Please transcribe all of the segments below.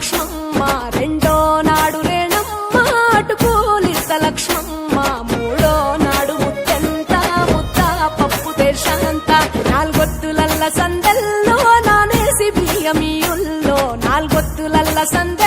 లక్ష్మమ్మ రెండో నాడు రేణమ్మ అటుకూలిస్త లక్ష్మమ్మ మూడో నాడు ముట్టెంత ముత్త పప్పు తెర్షంత నాలుగొత్తులల్ల సందల్లో నానేసి బియ్యమియుల్లో నాలుగొత్తులల్ల సంద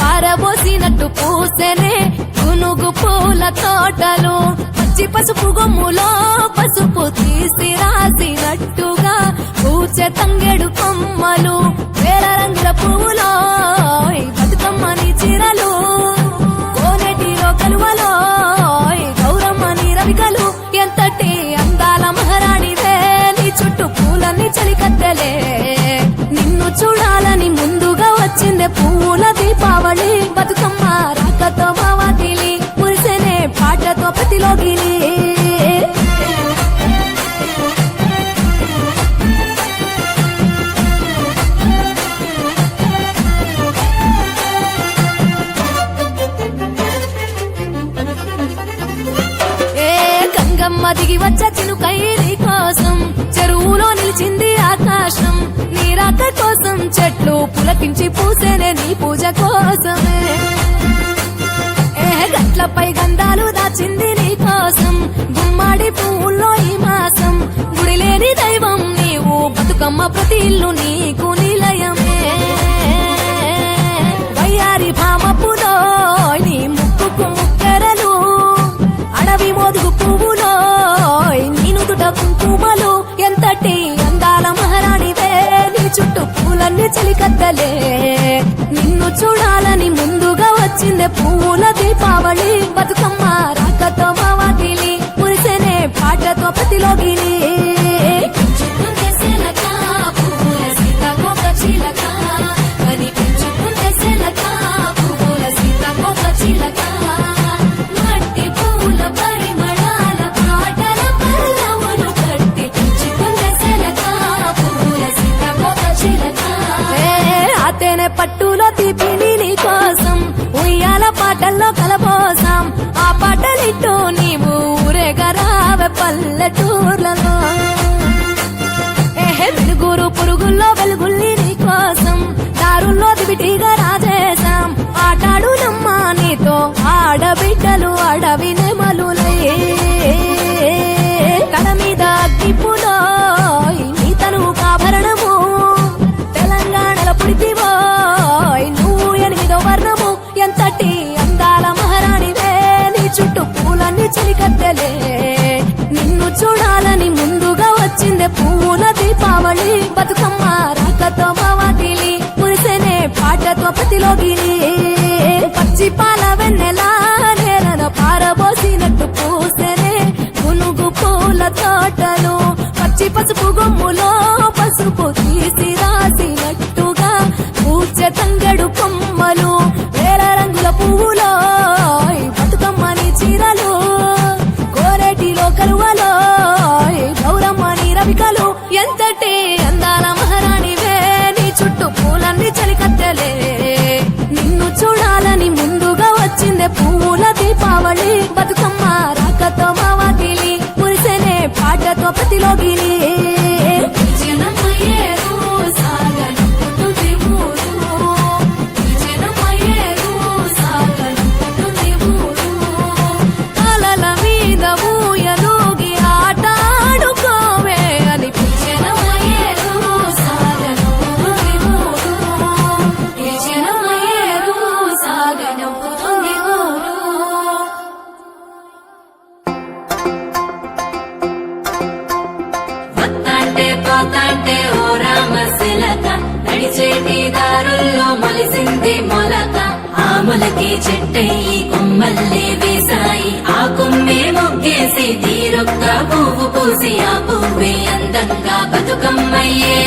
పారబోసినట్టు పూసెనే గునుగు పూల తోటలు. పచ్చి పసుపు గొమ్ములో పసుపు తీసి రాసినట్టుగా పూచే తంగెడు కొమ్మలు వేల రంగుల పువ్వులో బతుకమ్మని చీరలు కోనేటిలో కలువలో గౌరమ్మని రవికలు. ఎంతటి అందాల మహారాణివే నీ చుట్టూ పూలన్నీ చలికత్తెలే. నిన్ను చూడాలని ముందుగా ప్రతి ఇల్లు నీకు నిలయమే. వయ్యారి భామపులో నీ ముక్కుకు ముక్కరలు అడవి మోదుగు పువ్వులో నినుదుట కుంకుమలు. ఎంతటి అందాల మహారాణివే నీ చుట్టూ పూలన్నీ చలికద్దలే నిన్ను చూడాలని ముందుగా వచ్చింది పువ్వుల దీపావళి. బతుకమ్మ రాకతో మావాకిలి పురిసెనే పాటతో ప్రతిలోగిని పల్లెటూర్లలో పువ్వుల దీపావళి బతుకమ్మ రాకతో మావాటిలి పురిసెనే పాటతో ప్రతిలోగిలి పచ్చి పాల వెన్నెల నేలను పారబోసినట్టు పూసెనే పునుగు పూల తోటలు. పచ్చి పసుపు గొమ్ములో పసుపు తీసి పూసి ఆ పువ్వే అందంగా బతుకమ్మయ్యే.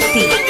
சக்தி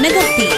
DJ Sinu from కనగర్తి